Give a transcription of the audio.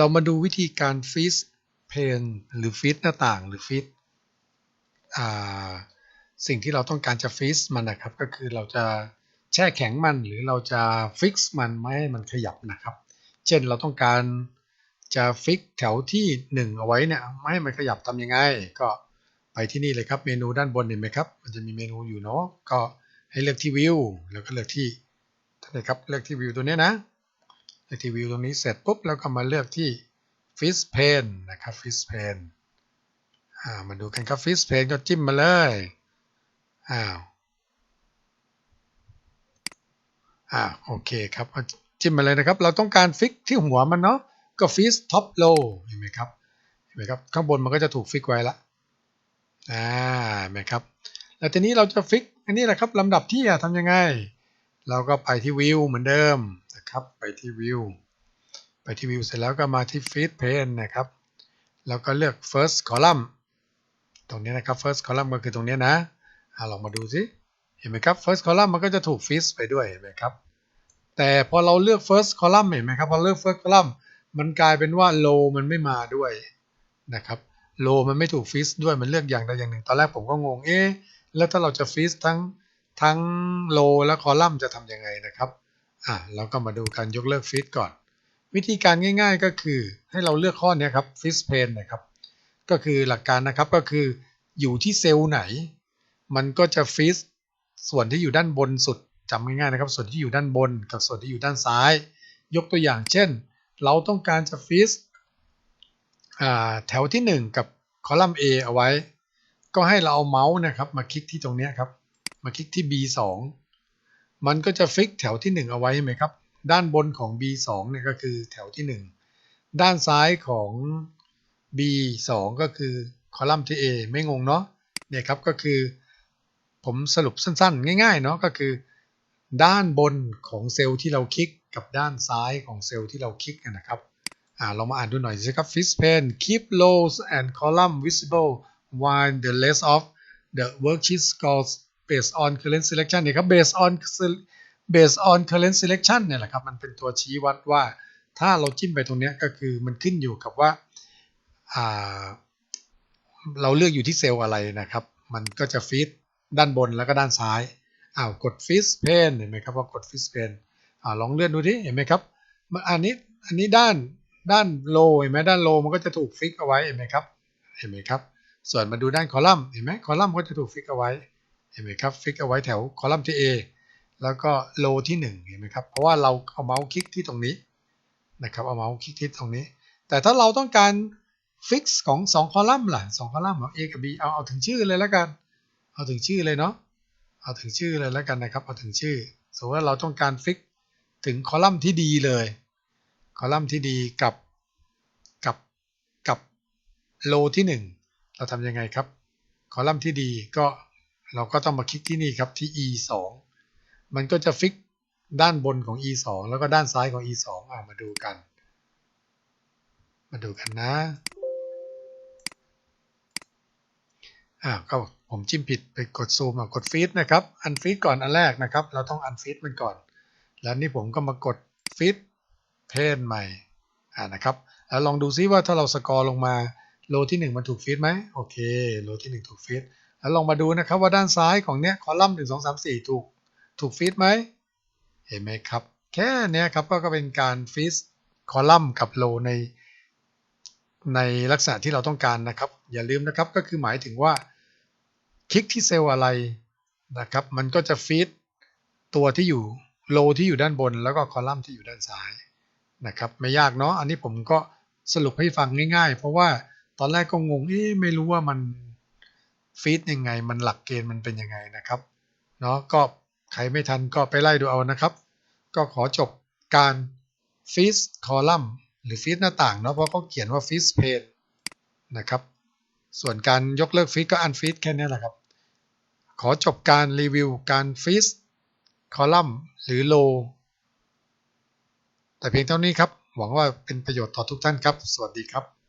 เรามาดูวิธีการฟีดเพนหรือฟีดหน้าต่างหรือฟีดสิ่งที่เราต้องการจะฟีดมันนะครับ ก็คือเราจะแช่แข็งมันหรือเราจะฟิกซ์มันไม่ให้มันขยับนะครับ เช่นเราต้องการจะฟิกแถวที่ 1 เอาไว้เนี่ยไม่ให้มันขยับทำยังไง ก็ไปที่นี่เลยครับเมนูด้านบนเห็นไหมครับ มันจะมีเมนูอยู่เนาะก็ให้เลือกที่วิวแล้วก็เลือกที่ท่านครับเลือกที่วิวตัวนี้นะ ที่วิวตรงนี้เสร็จปุ๊บแล้วก็มาเลือกที่ฟิสเพนนะครับฟิสเพนอ่ามาดูกันครับฟิสเพนก็จิ้มมาเลยอ้าวอ่าโอเคครับจิ้มมาเลยนะครับ เราต้องการฟิกที่หัวมันเนาะก็ฟิสท็อปโลเห็นไหมครับเห็นไหมครับข้างบนมันก็จะถูกฟิกไว้ละอ่าเห็นไหมครับแล้วทีนี้เราจะฟิกอันนี้แหละครับลำดับที่ทำยังไง เราก็ไปที่วิวเหมือนเดิม นะครับ ไปที่วิวไปที่วิวเสร็จแล้วก็มาที่ฟีดเพนนะครับ แล้วก็เลือก first column ตรงนี้นะครับ first column ก็คือตรงนี้นะลองมาดูสิเห็นไหมครับ first column มันก็จะถูกฟิสไปด้วยเห็นไหมครับ แต่พอเราเลือก first column เห็นไหมครับ พอเลือก first column มันกลายเป็นว่า low มันไม่มาด้วยนะครับ low มันไม่ถูกฟิสด้วย มันเลือกอย่างใดอย่างหนึ่ง ตอนแรกผมก็งง เอ๊ะ แล้วถ้าเราจะฟิสทั้งทั้ง low และ column จะทำยังไงนะครับ อะเราก็มาดูการยกเลิกฟิสก่อน วิธีการง่าย ๆก็คือให้เราเลือกข้อนี้ครับฟิสเพนนะครับก็คือหลักการนะครับก็คืออยู่ที่เซลล์ไหน มันก็จะฟิสส่วนที่อยู่ด้านบนสุดจำง่ายๆนะครับ ส่วนที่อยู่ด้านบนกับส่วนที่อยู่ด้านซ้าย ยกตัวอย่างเช่น เราต้องการจะฟิสแถวที่ 1 กับคอลัมน์ A เอาไว้ ก็ให้เราเอาเมาส์นะครับมาคลิกที่ตรงนี้ครับ มาคลิกที่ B2 มันก็จะฟิกแถวที่ 1 เอาไว้ไหมครับ ด้านบนของ B2 เนี่ยก็คือแถวที่ 1 ด้านซ้ายของ B2 ก็คือคอลัมน์ที่ A ไม่งงเนาะเนี่ยครับก็คือ ผมสรุปสั้นๆ ง่ายๆเนาะก็คือ ด้านบนของเซลล์ที่เราคลิกกับด้านซ้ายของเซลล์ที่เราคลิกกันนะครับอ่าเรามาอ่านดูหน่อยสิครับ Fish pen keep rows and column visible while the rest of the worksheet scores based on current selection เนี่ยครับ based on based on current selection เนี่ยแหละครับมันเป็นตัวชี้วัดว่าถ้าเราจิ้มไปตรงนี้ก็คือมันขึ้นอยู่กับว่าาเราเลือกอยู่ที่เซลล์อะไรนะครับ มันก็จะฟีดด้านบนแล้วก็ด้านซ้ายอ้าวกด Fish pen เห็นไหมครับว่ากด Fish pen อลองเลื่อนดูที่เห็นไหมครับอันนี้อันนี้ด้านด้านโลเห็นไหมด้านโลมันก็จะถูกฟิกเอาไว้เห็นไหมครับเห็นไหมครับส่วนมาดูด้านคอลัมน์เห็นไหมคอลัมน์ก็จะถูกฟิกเอาไว้ เห็นไหมครับฟิกเอาไว้แถวคอลัมน์ที่ A แล้วก็โลที่ 1 เห็นไหมครับ เพราะว่าเราเอาเมาส์คลิกที่ตรงนี้นะครับเอาเมาส์คลิกที่ตรงนี้ แต่ถ้าเราต้องการฟิกของ 2 คอลัมน์ล่ะ 2 คอลัมน์ของ A กับ B เอาเอาถึงชื่อเลยแล้วกัน เอาถึงชื่อเลยเนาะเอาถึงชื่อเลยแล้วกันนะครับ เอาถึงชื่อ สมมติว่าเราต้องการฟิกถึงคอลัมน์ที่ดีเลย คอลัมน์ที่ดีกับกับกับโลที่ 1 เราทำยังไงครับ คอลัมน์ที่ดีก็ เราก็ต้องมาคลิกที่นี่ครับที่ e 2มันก็จะฟิกด้านบนของ e 2แล้วก็ด้านซ้ายของ e 2อ่ามาดูกัน มาดูกันนะอ่าก็ผมจิ้มผิดไปกดซูมกดฟีดนะครับ อันฟีดก่อนอันแรกนะครับ เราต้องอันฟีดมันก่อน แล้วนี่ผมก็มากดฟิตเพนใหม่อ่านะครับ แล้วลองดูซิว่าถ้าเราสกอร์ลงมาโลที่ 1 มันถูกฟิตไหมโอเค โลที่ 1 ถูกฟิต แล้วลองมาดูนะครับว่าด้านซ้ายของเนี้ยคอลัมน์หนึ่งสองสามสี่ถูกถูกฟิตไหมเห็นไหมครับ แค่เนี้ยครับก็เป็นการฟิตคอลัมน์กับโลในในลักษณะที่เราต้องการนะครับ อย่าลืมนะครับก็คือหมายถึงว่าคลิกที่เซลล์อะไรนะครับ มันก็จะฟีดตัวที่อยู่โลที่อยู่ด้านบน แล้วก็คอลัมน์ที่อยู่ด้านซ้ายนะครับไม่ยากเนาะอันนี้ผมก็สรุปให้ฟังง่ายๆ เพราะว่าตอนแรกก็งงเอ๊ไม่รู้ว่ามัน ฟีดยังไง มันหลักเกณฑ์มันเป็นยังไงนะครับเนาะก็ใครไม่ทันก็ไปไล่ดูเอานะครับ ก็ขอจบการฟีดคอลัมน์หรือฟีดหน้าต่างเนาะเพราะเขาเขียนว่าฟีดเพจนะครับ ส่วนการยกเลิกฟีดก็อันฟีดแค่นี้แหละครับ ขอจบการรีวิวการฟีดคอลัมน์หรือโลแต่เพียงเท่านี้ครับ หวังว่าเป็นประโยชน์ต่อทุกท่านครับ สวัสดีครับ